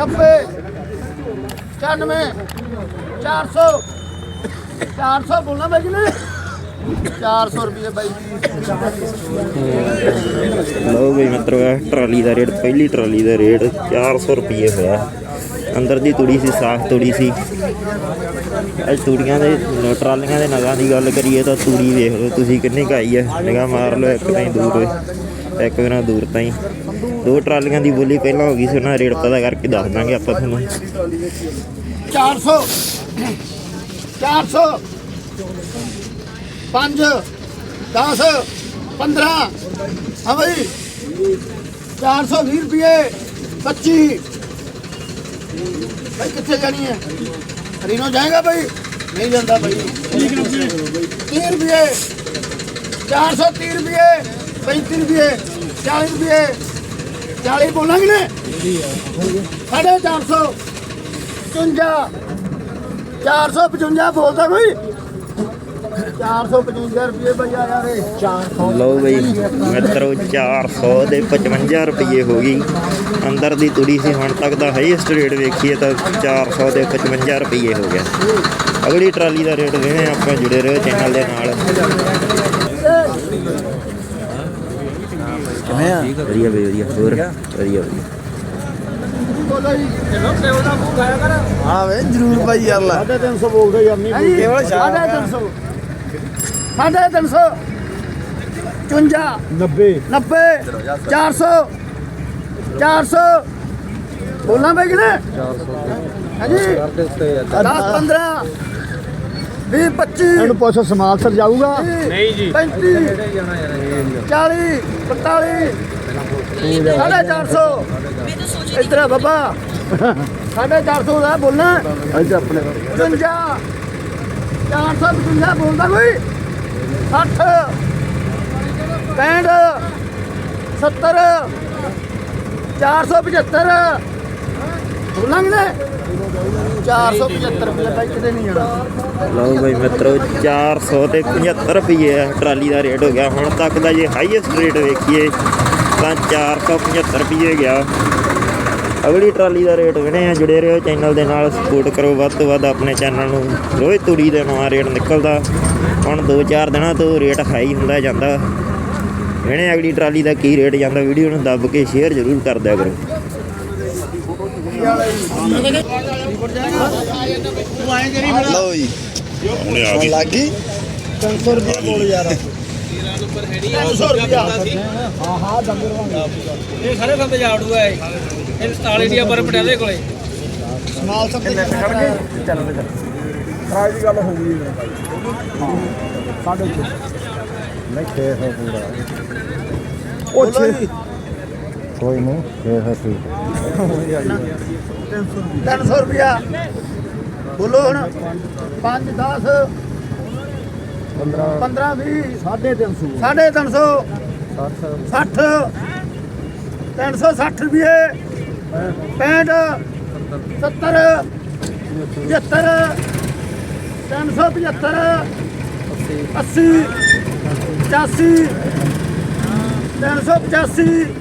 90 94 400 400 ਬੋਲਣਾ ਬਾਈ ਜੀ ਨੇ? 400 ਰੁਪਏ ਬਾਈ ਜੀ। ਲਓ ਬਈ ਮਿੱਤਰੋ ਟਰਾਲੀ ਦਾ ਰੇਟ, ਪਹਿਲੀ ਟਰਾਲੀ ਦਾ ਰੇਟ 400 ਰੁਪਏ ਹੋਇਆ। ਅੰਦਰ ਦੀ ਤੂੜੀ ਸੀ, ਸਾਫ਼ ਤੂੜੀ ਸੀ। ਅੱਜ ਤੂੜੀਆਂ ਦੇ, ਟਰਾਲੀਆਂ ਦੇ ਨਗਾਂ ਦੀ ਗੱਲ ਕਰੀਏ ਤਾਂ ਤੂੜੀ ਦੇਖ ਲਓ ਤੁਸੀਂ ਕਿੰਨੀ ਕਾਈ ਹੈ ਨਿਗਾਹ ਮਾਰ ਲਓ, ਇੱਕ ਤਾਂ ਦੂਰ ਇੱਕ ਬਿਨਾ ਦੂਰ ਤਾਂ ਦੋ ਟਰਾਲੀਆਂ ਦੀ ਬੋਲੀ ਪਹਿਲਾਂ ਹੋ ਗਈ ਸੀ ਉਹਨਾਂ ਦਾ ਰੇਟ ਪਤਾ ਕਰਕੇ ਦੱਸ ਦਾਂਗੇ ਆਪਾਂ ਤੁਹਾਨੂੰ। 400 400 5 10 15 ਹਾਂ ਬਈ। 420 ਰੁਪਏ। 25 ਭਾਈ ਕਿੱਥੇ ਜਾਣੀ ਹੈ? ਰੀਨੋ ਜਾਏਗਾ ਭਾਈ ਨਹੀਂ ਜਾਂਦਾ ਭਾਈ 30 ਰੁਪਏ। 430 ਰੁਪਏ। 35 ਰੁਪਏ। 40 ਰੁਪਏ। 40 ਬੋਲਾਂਗੇ ਨੇ? ਸਾਢੇ 400 55 455 ਬੋਲਦਾ ਕੋਈ? 455 ਰੁਪਏ ਭਾਈ ਆ ਯਾਰ 400 ਲਓ ਬਈ ਮਿੱਤਰੋ 400 ਦੇ 55 ਰੁਪਏ ਹੋ ਗਈ। ਅੰਦਰ ਦੀ ਤੁੜੀ ਸੀ ਹੁਣ ਤੱਕ ਦਾ ਹਾਈਐਸਟ ਰੇਟ ਵੇਖੀਏ ਤਾਂ 400 ਦੇ 55 ਰੁਪਏ ਹੋ ਗਿਆ। ਅਗਲੀ ਟਰਾਲੀ ਦਾ ਰੇਟ ਵੇਣੇ ਆਪਾਂ ਜੁੜੇ ਰਹੋ ਚੈਨਲ ਦੇ ਨਾਲ। ਕਿਵੇਂ ਆ। ਵਧੀਆ ਬਈ ਵਧੀਆ। ਹੋਰ? ਵਧੀਆ ਵਧੀਆ। ਬੋਲੋ ਹਾਂ ਵੇ ਜਰੂਰ ਬਾਈ ਯਾਰ ਲੈ। 350 ਬੋਲਦੇ ਯਾਰ ਨਹੀਂ ਕੇਵਲ ਸ਼ਾਹ। 350 350 55 90 90 400 400 ਬੋਲਣਾ ਭਾਈ ਕਿਨੇ 400 ਹਾਂਜੀ। 10 15 20 25 ਇਹਨੂੰ ਪੁੱਛ ਸਮਾਲ ਸਰ ਜਾਊਗਾ? ਨਹੀਂ ਜੀ। 35 40 45 ਸਾਢੇ 400 ਇਧਰ ਬਾਬਾ। ਸਾਢੇ 400 ਦਾ ਬੋਲਣਾ। ਇੱਥੇ ਆਪਣੇ 55 455 ਬੋਲਦਾ ਕੋਈ? 60 65 70 475 ਬੋਲਾਂਗੇ ਨੇ 475 ਰੁਪਏ ਬਾਈ ਕਿਤੇ ਨਹੀਂ ਜਾਣਾ ਲਓ ਬਈ ਮਿੱਤਰੋ 400 ਤੇ 75 ਰੁਪਏ ਟਰਾਲੀ ਦਾ ਰੇਟ ਹੋ ਗਿਆ। ਹੁਣ ਤੱਕ ਦਾ ਜੇ ਹਾਈਐਸਟ ਰੇਟ ਵੇਖੀਏ, ਤਾਂ 475 ਰੁਪਏ ਗਿਆ। ਅਗਲੀ ਟਰਾਲੀ ਦਾ ਰੇਟ ਵਿਣੇ ਆ ਜੁੜੇ ਰਹੋ ਚੈਨਲ ਦੇ ਨਾਲ। ਸਪੋਰਟ ਕਰੋ। ਵੱਧ ਤੋਂ ਵੱਧ ਆਪਣੇ ਚੈਨਲ ਨੂੰ। ਰੋਜ਼ ਤੂੜੀ ਦਾ ਨਵਾਂ ਰੇਟ ਨਿਕਲਦਾ। ਹੁਣ 2-4 ਦਿਨਾਂ ਤੋਂ ਰੇਟ ਹਾਈ ਹੁੰਦਾ ਜਾਂਦਾ। ਵਿਣੇ ਅਗਲੀ ਟਰਾਲੀ ਦਾ ਕੀ ਰੇਟ ਜਾਂਦਾ। ਵੀਡੀਓ ਨੂੰ ਦੱਬ ਕੇ ਸ਼ੇਅਰ ਜ਼ਰੂਰ ਕਰ ਦਿਆ ਕਰੋ। ਲਓ ਜੀ ਹੁਣ ਲੱਗ? ਗਈ 300 ਰੁਪਏ ਬੋਲ ਯਾਰ। 300 ਰੁਪਏ ਹਾਂ ਹਾਂ ਵਾਂਗ ਇਹ ਸਾਰੇ ਬੰਦੇ ਜਾੜੂ ਹੈ ਇਹ। 47 ਦੀਆਂ ਪਰ ਪਟਿਆਲੇ ਕੋਲੇ। ਸਮਾਲ ਸਭ ਤੇ ਖੜ ਗਏ ਚੱਲ। ਤੇ ਫਰਾਈ ਦੀ ਗੱਲ ਹੋ ਗਈ ਹਾਂ ਸਾਡੇ ਚ ਨਹੀਂ ਖੇ ਹੋ ਪੂਰਾ। ਉਹ ਛੇ ਕੋਈ ਨਹੀਂ ਖੇ ਹੈ। ਠੀਕ 300 ਰੁਪਿਆ ਬੋਲੋ ਹੁਣ। 5 10 15 15 20 350 ਸਾਢੇ 300 60 360 ਰੁਪਏ। 65 70 75 375 80 85 385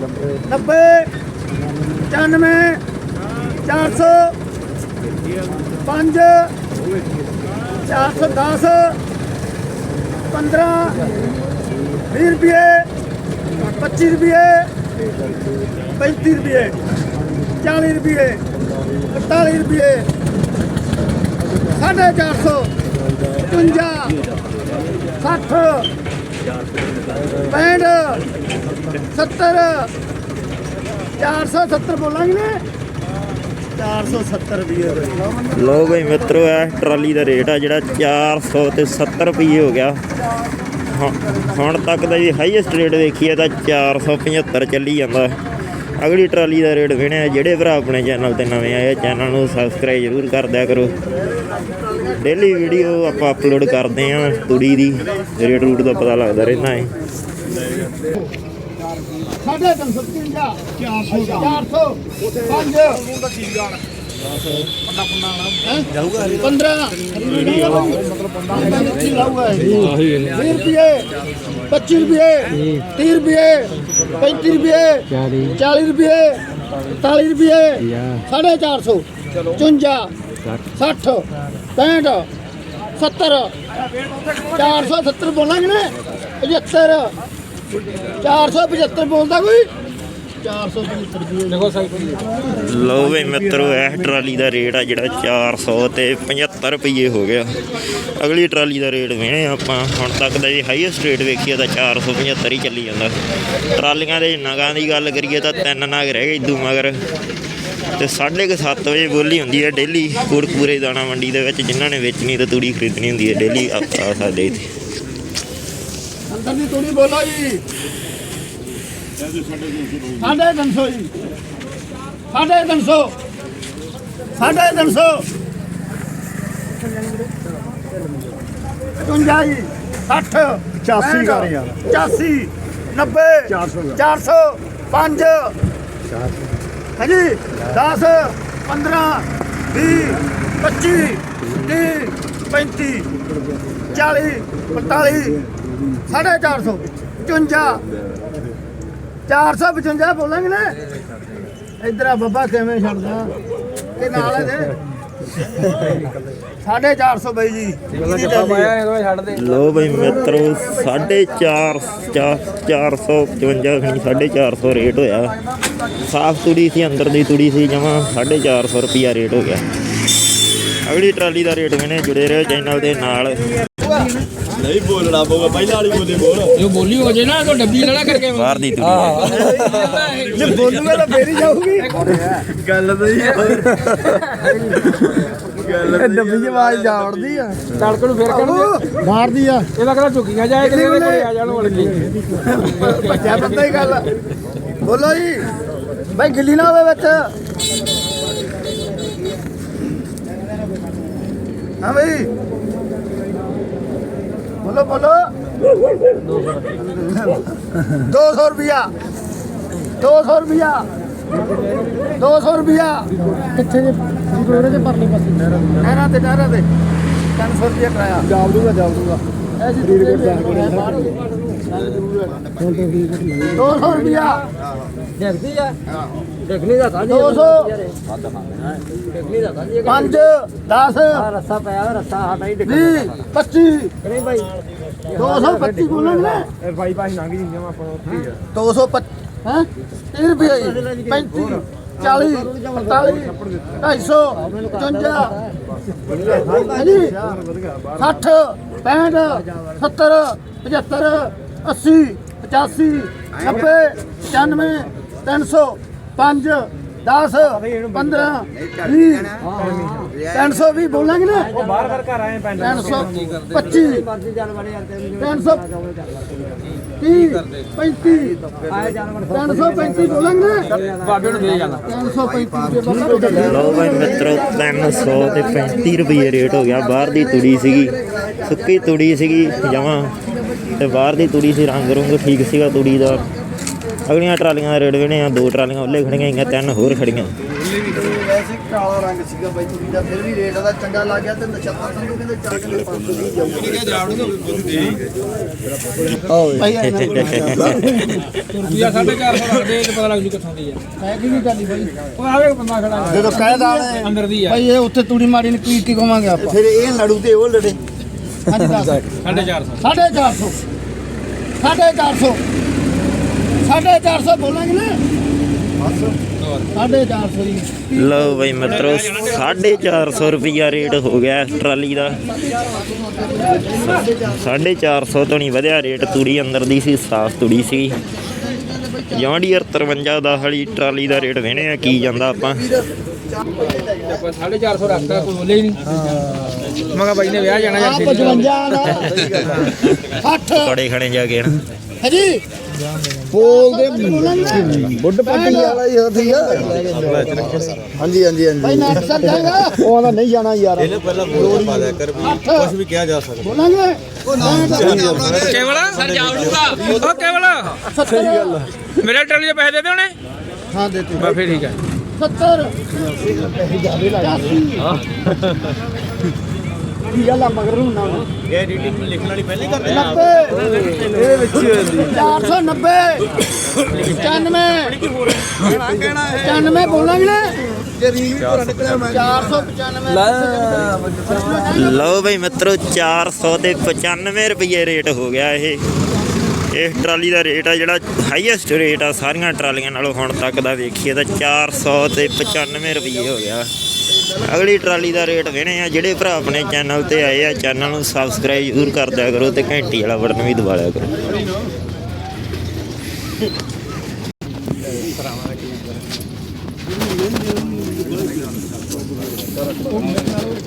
90 95 400 5 410 15 20 ਰੁਪਏ 25 ਰੁਪਏ 35 ਰੁਪਏ 40 ਰੁਪਏ 45 ਰੁਪਏ, ਸਾਢੇ 400 55 60 65 70 470 ਬੋਲਾਂਗੇ ਨੇ। 470 ਰੁਪਏ ਲੋ ਬਈ ਮਿੱਤਰੋ ਇਹ ਟਰਾਲੀ ਦਾ ਰੇਟ ਆ ਜਿਹੜਾ 400 ਤੇ 70 ਰੁਪਏ ਹੋ ਗਿਆ। ਹੁਣ- ਤੱਕ ਦਾ ਜੀ ਹਾਈਐਸਟ ਰੇਟ ਵੇਖੀਏ ਤਾਂ 475 ਚੱਲੀ ਜਾਂਦਾ। ਅਗਲੀ ਟਰਾਲੀ ਦਾ ਰੇਟ ਵੇਣਿਆ ਜਿਹੜੇ ਭਰਾ ਆਪਣੇ ਚੈਨਲ ਤੇ ਨਵੇਂ ਆਏ ਚੈਨਲ ਨੂੰ ਸਬਸਕ੍ਰਾਈਬ ਜ਼ਰੂਰ ਕਰ ਦਿਆ ਕਰੋ। ਡੇਲੀ ਵੀਡੀਓ ਆਪਾਂ ਅਪਲੋਡ ਕਰਦੇ ਆਂ ਤੁੜੀ ਦੀ। ਰੇਟ ਰੂਟ ਦਾ ਪਤਾ ਲੱਗਦਾ ਰਹਿੰਦਾ ਹੈ। ਸਾਢੇ 350 400 400 5 ਜਾਊਗਾ 15 ਮਤਲਬ 15 20 ਲਾਊਗਾ 20 ਰੁਪਏ। 25 ਰੁਪਏ। 30 ਰੁਪਏ। 35 ਰੁਪਏ। 40 ਰੁਪਏ। 41 ਰੁਪਏ। 450 54 60 65 70 470 ਬੋਲਾਂਗੇ ਨਾ। 75 475 ਬੋਲਦਾ ਕੋਈ? 475 ਰੁਪਏ ਦੇਖੋ ਸਾਈਕਲ ਲਓ ਵੀ ਮਿੱਤਰੋ ਇਹ ਟਰਾਲੀ ਦਾ ਰੇਟ ਆ ਜਿਹੜਾ 400 ਤੇ 75 ਰੁਪਏ ਹੋ ਗਿਆ। ਅਗਲੀ ਟਰਾਲੀ ਦਾ ਰੇਟ ਵੇਣੇ ਆਪਾਂ। ਹੁਣ ਤੱਕ ਦਾ ਜੇ ਹਾਈਐਸਟ ਰੇਟ ਵੇਖੀਏ ਤਾਂ 475 ਹੀ ਚੱਲੀ ਜਾਂਦਾ। ਟਰਾਲੀਆਂ ਦੇ ਨਗਾਂ ਦੀ ਗੱਲ ਕਰੀਏ ਤਾਂ ਤਿੰਨ ਨਗ ਰਹਿ ਗਏ ਇਦੂ ਮਗਰ। ਤੇ 7:30 ਵਜੇ ਬੋਲੀ ਹੁੰਦੀ ਹੈ ਡੇਲੀ ਕੋਟਪੂਰੇ ਦਾਣਾ ਮੰਡੀ ਦੇ ਵਿੱਚ ਜਿਨ੍ਹਾਂ ਨੇ ਵੇਚਣੀ ਤੇ ਤੂੜੀ ਖਰੀਦਣੀ ਹੁੰਦੀ ਹੈ ਡੇਲੀ ਆ ਸਾਡੇ ਇੱਥੇ। ਅੰਦਰ ਦੀ ਤੂੜੀ ਬੋਲੋ ਜੀ। ਸਾਢੇ ਤਿੰਨ ਸੌ ਜੀ। ਸਾਢੇ ਤਿੰਨ ਸੌ। ਸਾਢੇ ਤਿੰਨ ਸੌ। ਪਚਵੰਜਾ ਜੀ। 60 85 ਕਰ ਯਾਰ। 85 90 400 400 5 ਹਾਂਜੀ। 10 15 20 25 30 35 40 45 ਸਾਢੇ 400 55 455 ਬੋਲਾਂਗੇ ਨਾ? ਇਧਰ ਆ ਬੱਬਾ ਕਿਵੇਂ ਛੱਡਦਾ? ਇਹ ਨਾਲ ਇਹਦੇ। ਸਾਢੇ 400 ਬਾਈ ਜੀ। ਲੈ ਦੇ ਬਈ ਮਿੱਤਰੋ 4.5 455 ਖਣੀ 450 ਰੇਟ ਹੋਇਆ। ਸਾਫ਼ ਤੂੜੀ ਸੀ ਅੰਦਰ ਦੀ ਤੂੜੀ ਸੀ ਜਮਾ 450 ਰੁਪਿਆ ਰੇਟ ਹੋ ਗਿਆ। ਅਗਲੀ ਟਰਾਲੀ ਦਾ ਰੇਟ ਮੈਨੇ ਜੁੜੇ ਰਹੋ ਚੈਨਲ ਦੇ ਨਾਲ। ਨਹੀਂ ਬੋਲਣਾ ਪਊਗਾ ਪਹਿਲਾਂ ਵਾਲੀ ਬੋਲੀ ਬੋਲ। ਜੋ ਬੋਲੀ ਹੋ ਜੇ ਨਾ ਤਾਂ ਡੱਬੀ ਲੜਾ ਕਰਕੇ ਬਾਹਰ ਦੀ ਤੂੜੀ ਜੇ ਬੋਲੂਗਾ ਤਾਂ ਫੇਰ ਹੀ ਜਾਊਗੀ। ਗੱਲ ਤਾਂ ਹੀ ਗੱਲ ਡੱਬੀ ਦੀ ਆਵਾਜ਼ ਜਾਵੜਦੀ ਆ। ਤੜਕ ਨੂੰ ਫੇਰ ਕਰਨਗੇ ਮਾਰਦੀ ਆ। ਇਹਦਾ ਕਹਿੰਦਾ ਝੁਕੀਆਂ ਜਾਏ ਕਿ ਇਹਦੇ ਕੋਲੇ ਆ ਜਾਣ ਵੜਦੀ ਬੱਚਾ ਬੰਦਾ ਹੀ ਗੱਲ। ਬੋਲੋ ਜੀ। ਭਾਈ ਗਿੱਲੀ ਨਾ ਹੋਵੇ ਵਿੱਚ। ਹਾਂ ਭਾਈ ਬੋਲੋ ਬੋਲੋ। 200 ਰੁਪਿਆ 200 ਰੁਪਿਆ 200 ਰੁਪਿਆ ਕਿੱਥੇ ਜੇ ਜੀਰੋ ਦੇ ਪਰਲੇ ਪਾਸੇ। ਨਹਿਰਾਂ ਤੇ ਨਹਿਰਾਂ ਤੇ। 300 ਰੁਪਿਆ ਕਰਾਇਆ। ਜਾਬ ਦੂਗਾ ਜਾਬ ਦੂਗਾ। ਐਸੀ ਫਰੀਦਕੋਟ ਜਾ ਕੇ 200 ਰੁਪਿਆ ਦੇਖਦੀ ਆ। ਦੇਖਣੀ ਦਾ ਤਾਂ 200 5 10 ਰੱਸਾ ਪਿਆ ਰੱਸਾ ਹਟਾ ਹੀ 20 25 ਨਹੀਂ ਭਾਈ 225 ਬੋਲਾਂਗੇ ਨਾ? ਇਹ ਭਾਈ ਭਾਈ ਲੰਘ ਜੀ ਜਮਾ ਆਪਾਂ ਉੱਥੇ ਹੀ ਆ। 225 ਹੈ? 30 ਰੁਪਏ 35 40 45 250 55 ਹਾਂਜੀ। 60 65 70 75 80 85 90 95 300 5 10 15 20 320 ਬੋਲਾਂਗੇ ਨਾ ਉਹ ਬਾਹਰ ਬਾਹਰ ਘਰ ਆਏ ਪੈਂਡ 325 ਮਰਜ਼ੀ ਚੱਲ ਵੜੇ ਯਾਰ ਤੈਨੂੰ 300 30 35 335 ਬੋਲਾਂਗੇ ਨਾ ਬਾਬੇ ਨੂੰ ਦੇ ਜਾਣਾ 335 ਦੇ ਬੋਲਾਂਗੇ ਲਓ ਬਈ ਮਿੱਤਰੋ 300 ਤੇ 35 ਰੁਪਏ ਰੇਟ ਹੋ ਗਿਆ। ਬਾਹਰ ਦੀ ਤੂੜੀ ਸੀਗੀ ਸੁੱਕੀ ਤੂੜੀ ਸੀਗੀ ਜਮਾਂ ਤੇ ਬਾਹਰ ਦੀ ਤੂੜੀ ਸੀ ਰੰਗ ਰੁੰਗ ਠੀਕ ਸੀਗਾ ਤੂੜੀ ਦਾ। ਅਗਲੀਆਂ ਟਰਾਲੀਆਂ ਦਾ ਰੇਟ ਵੇਣੇ ਆ ਦੋ ਟਰਾਲੀਆਂ ਉੱਲੇ ਖੜੀਆਂ ਹੈਗੀਆਂ ਤਿੰਨ ਹੋਰ ਖੜੀਆਂ। ਵੈਸੇ ਕਾਲਾ ਰੰਗ ਸੀਗਾ ਬਾਈ ਕੁੜੀ ਦਾ ਫਿਰ ਵੀ ਰੇਟ ਉਹਦਾ ਚੰਗਾ ਲੱਗ ਗਿਆ ਤੇ ਨਛੱਤਰ ਸੰਧੂ ਕਹਿੰਦੇ ਚਾਰ ਕਿਲੋ 520 ਜਾਊਗਾ। ਭਾਈ ਇਹਨਾਂ ਰੁਪਿਆ 450 ਰੱਖਦੇ ਤੇ ਪਤਾ ਲੱਗ ਜੂ ਕਿੱਥੋਂ ਦੀ ਆ। ਹੈ ਕਿ ਨਹੀਂ ਕਰਨੀ ਬਾਈ? ਉਹ ਆਵੇ ਬੰਦਾ ਖੜਾ। ਹੈ। ਜਦੋਂ ਕਹਿ ਦਾਲੇ ਅੰਦਰ ਦੀ ਆ। ਭਾਈ ਇਹ ਉੱਥੇ ਤੂੜੀ ਮਾੜੀ ਨੂੰ ਕੀ ਕੀ ਕਵਾਂਗੇ ਆਪਾਂ? ਫਿਰ ਇਹ ਲੜੂ ਤੇ ਉਹ ਲੜੇ। 450 ਸਾਢੇ 400 ਸਾਢੇ 400 ਸਾਢੇ 400 ਬੋਲਾਂਗੇ ਨਾ। ਸਾਢੇ 400 ਜੀ। ਲਓ ਬਈ ਮਿੱਤਰੋ 450 ਰੁਪਿਆ ਰੇਟ ਹੋ ਗਿਆ ਇਸ ਟਰਾਲੀ ਦਾ। 450 ਤੋਂ ਨਹੀਂ ਵਧਿਆ ਰੇਟ ਤੂੜੀ ਅੰਦਰ ਦੀ ਸੀ ਸਾਫ਼ ਤੂੜੀ ਸੀ। ਜੌਂਡੀਅਰ 53 ਦਾ ਹਲੀ ਟਰਾਲੀ ਦਾ ਰੇਟ ਵੇਣੇ ਆ ਕੀ ਜਾਂਦਾ ਆਪਾਂ। ਆਪਾਂ 450 ਰੱਖਦਾ ਕੋਈ ਬੋਲੇ ਹੀ ਨਹੀਂ ਮੈਂ ਕਿਹਾ ਬਾਈ ਨੇ ਵਿਆਹ ਜਾਣਾ ਜਾਂ 55 ਨਾ 60 ਕੜੇ ਖਣੇ ਜਾ ਕੇ ਨਾ ਹਾਂਜੀ। ਬੋਲਦੇ ਬੁੱਢ ਪੱਟੀ ਵਾਲਾ ਹੀ ਹੁੰਦੀ ਆ। ਹਾਂਜੀ ਹਾਂਜੀ ਹਾਂਜੀ। ਭਾਈ ਨਾਟਕ ਸਰ ਜਾਏਗਾ? ਉਹ ਆਂਦਾ ਨਹੀਂ ਜਾਣਾ ਯਾਰ। ਇਹਨੇ ਪਹਿਲਾਂ ਬੋਲ ਪਾ ਦਿਆ ਕਰ ਕੁਝ ਵੀ ਕਿਹਾ ਜਾ ਸਕਦਾ। ਬੋਲਾਂਗੇ? ਕੇਵਲ ਸਰ ਜਾਵੜੂਗਾ ਉਹ ਕੇਵਲ ਸਹੀ ਗੱਲ ਮੇਰੇ ਟਰਾਲੀ ਦੇ ਪੈਸੇ ਦੇ ਦੇ ਉਹਨੇ। ਹਾਂ ਦੇਤੇ। ਬਾ ਫੇਰ ਠੀਕ ਹੈ 70 85 ਕੀ ਗੱਲ ਆ ਮਗਰ ਨੂੰ ਨਾ। ਇਹ ਰੀਡਿੰਗ ਲਿਖਣ ਵਾਲੀ ਪਹਿਲਾਂ ਹੀ ਕਰਦੇ 90 ਇਹਦੇ ਵਿੱਚ 490 95 95 ਬੋਲਾਂਗੇ ਨਾ ਜੇ ਰੀਲ ਪੂਰਾ ਨਿਕਲਿਆ ਮੈਂ 495 ਲਓ ਬਈ ਮਿੱਤਰੋ 400 ਤੇ 95 ਰੁਪਏ ਰੇਟ ਹੋ ਗਿਆ ਇਹ। ਇਸ ਟਰਾਲੀ ਦਾ ਰੇਟ ਆ ਜਿਹੜਾ ਹਾਈਐਸਟ ਰੇਟ ਆ ਸਾਰੀਆਂ ਟਰਾਲੀਆਂ ਨਾਲੋਂ ਹੁਣ ਤੱਕ ਦਾ ਵੇਖੀਏ ਤਾਂ 400 ਤੇ 95 ਰੁਪਏ ਹੋ ਗਿਆ। ਅਗਲੀ ਟਰਾਲੀ ਦਾ ਰੇਟ ਵੇਣੇ ਆ ਜਿਹੜੇ ਭਰਾ ਆਪਣੇ ਚੈਨਲ ਤੇ ਆਏ ਆ ਚੈਨਲ ਨੂੰ ਸਬਸਕ੍ਰਾਈਬ ਜ਼ਰੂਰ ਕਰ ਦਿਆ ਕਰੋ ਤੇ ਘੰਟੀ ਵਾਲਾ ਬਟਨ ਵੀ ਦਬਾ ਲਿਆ ਕਰੋ।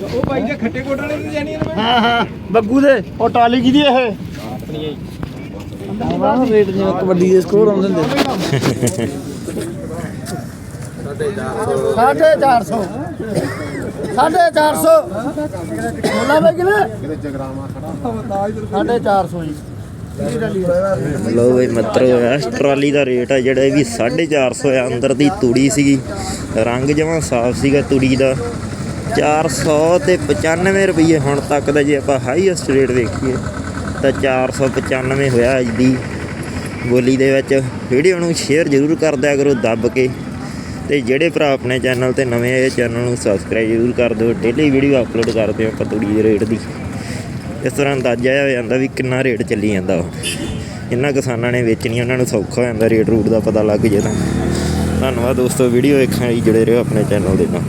ਉਹ ਭਾਈ ਦੇ ਖੱਟੇ ਕੋਟ ਵਾਲੇ ਜਾਣੀ ਇਹਨੂੰ ਹਾਂ ਹਾਂ। ਬੱਗੂ ਦੇ ਉਹ ਟਾਲੀ ਕਿਹਦੀ ਇਹ? ਆਪਣੀ ਰੇਟ ਜਿਵੇਂ ਕਬੱਡੀ ਦੇ ਸਕੋਰ ਆਉਂਦੇ ਹੁੰਦੇ ਸਾਢੇ 400 ਸਾਢੇ 400 ਬੋਲਾ ਬਈ ਕਿਵੇਂ? ਸਾਢੇ 400 ਜੀ। ਲਓ ਬਈ ਮਿੱਤਰੋ ਇਸ ਟਰਾਲੀ ਦਾ ਰੇਟ ਆ ਜਿਹੜਾ ਇਹ ਵੀ 450 ਆ ਅੰਦਰ ਦੀ ਤੂੜੀ ਸੀਗੀ। ਰੰਗ ਜਮਾਂ ਸਾਫ਼ ਸੀਗਾ ਤੂੜੀ ਦਾ। 400 ਤੇ 95 ਰੁਪਏ ਹੁਣ ਤੱਕ ਦਾ ਜੇ ਆਪਾਂ ਹਾਈਐਸਟ ਰੇਟ ਵੇਖੀਏ। ਤਾਂ 495 ਹੋਇਆ ਅੱਜ ਦੀ ਬੋਲੀ ਦੇ ਵਿੱਚ। ਵੀਡੀਓ ਨੂੰ ਸ਼ੇਅਰ ਜ਼ਰੂਰ ਕਰ ਦਿਆ ਕਰੋ ਦੱਬ ਕੇ। ਤੇ ਜਿਹੜੇ ਭਰਾ ਆਪਣੇ ਚੈਨਲ ਤੇ ਨਵੇਂ ਆਏ ਚੈਨਲ ਨੂੰ ਸਬਸਕ੍ਰਾਈਬ ਜ਼ਰੂਰ ਕਰ ਦਿਓ। ਡੇਲੀ ਵੀਡੀਓ ਅਪਲੋਡ ਕਰਦੇ ਹਾਂ ਆਪਾਂ ਤੂੜੀ ਦੇ ਰੇਟ ਦੀ। ਇਸ ਤਰ੍ਹਾਂ ਅੰਦਾਜ਼ਾ ਹੋ ਜਾਂਦਾ ਵੀ ਕਿੰਨਾ ਰੇਟ ਚੱਲੀ ਜਾਂਦਾ ਉਹ। ਇਹਨਾਂ ਕਿਸਾਨਾਂ ਨੇ ਵੇਚਣੀ, ਉਹਨਾਂ ਨੂੰ ਸੌਖਾ ਹੋ ਜਾਂਦਾ ਰੇਟ ਰੂਟ ਦਾ ਪਤਾ ਲੱਗ ਜੇ ਤਾਂ। ਧੰਨਵਾਦ ਦੋਸਤੋ ਵੀਡੀਓ ਵੇਖਣ ਲਈ ਜੁੜੇ ਰਹੋ ਆਪਣੇ ਚੈਨਲ ਦੇ ਨਾਲ।